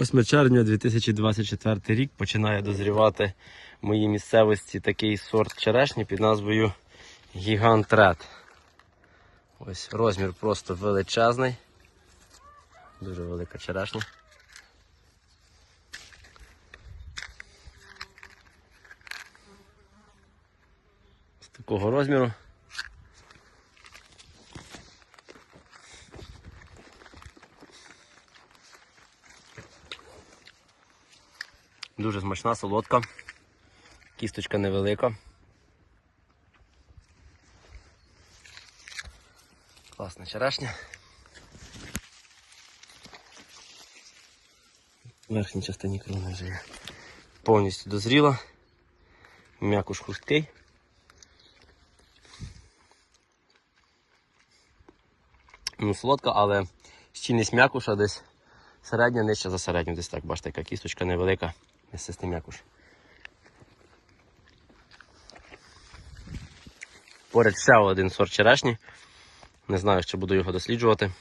8 червня 2024 рік починає дозрівати в моїй місцевості такий сорт черешні під назвою Гігант Ред. Ось розмір просто величезний. Дуже велика черешня. З такого розміру. Дуже смачна, солодка. Кісточка невелика. Класна черешня. В верхній частині крони вже є. Повністю дозріла. М'якуш хрусткий. Ну, солодка, але щільність м'якуша десь середня, нижча за середню. Десь так, бачите, яка кісточка невелика. Місистий м'якуш. Поряд ще один сорт черешні. Не знаю, чи буду його досліджувати.